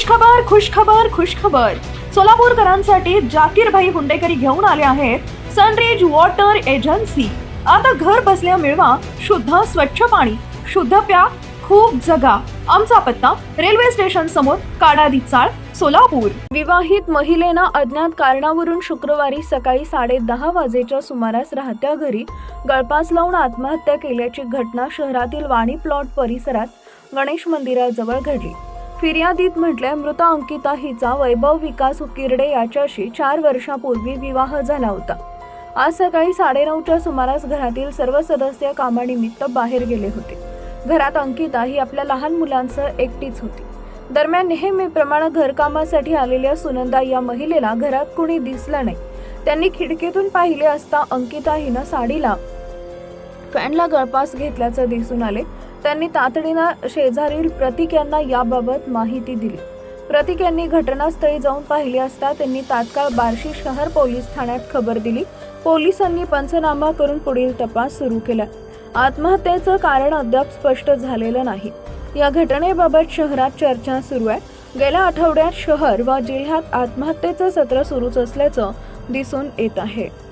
खुश खबर खुश खबर खुश खबर सोलापूरकरांसाठी जाकीरभाई हुंडेकरी घेऊन आले आहेत सनरेज वॉटर एजन्सी. आता घर बसल्या मिळवा शुद्ध स्वच्छ पाणी शुद्ध प्या खूप जगा. आमचा पत्ता रेल्वे स्टेशन समोर काडादी चाळ सोलापूर. विवाहित महिलेनं अज्ञात कारणावरून शुक्रवारी सकाळी साडे दहा वाजेच्या सुमारास राहत्या घरी गळपास लावून आत्महत्या केल्याची घटना शहरातील वाणी प्लॉट परिसरात गणेश मंदिराजवळ घडली. फिर्यादीत म्हटलंय मृत अंकिता हिचा वैभव विकास उकिरडे याच्याशी चार वर्षापूर्वी विवाह झाला होता. आज सकाळी साडेनऊच्या सुमारास घरातील सर्व सदस्य कामानिमित्त बाहेर गेले होते. घरात अंकिता ही आपल्या लहान मुलांसह एकटीच होती. दरम्यान नेहमीप्रमाणे घरकामासाठी आलेल्या सुनंदा या महिलेला घरात कुणी दिसलं नाही. त्यांनी खिडकीतून पाहिले असता अंकिता हिनं साडीला फॅनला गळपास घेतल्याचं दिसून आले. त्यांनी तातडीनं शेजारील प्रतीक यांना याबाबत माहिती दिली. प्रतीक यांनी घटनास्थळी जाऊन पाहिले असता त्यांनी तात्काळ बार्शी शहर पोलीस ठाण्यात खबर दिली. पोलिसांनी पंचनामा करून पुढील तपास सुरू केला. आत्महत्येचं कारण अद्याप स्पष्ट झालेलं नाही. या घटनेबाबत शहरात चर्चा सुरू आहे. गेल्या आठवड्यात शहर व जिल्ह्यात आत्महत्येचं सत्र सुरूच असल्याचं दिसून येत आहे.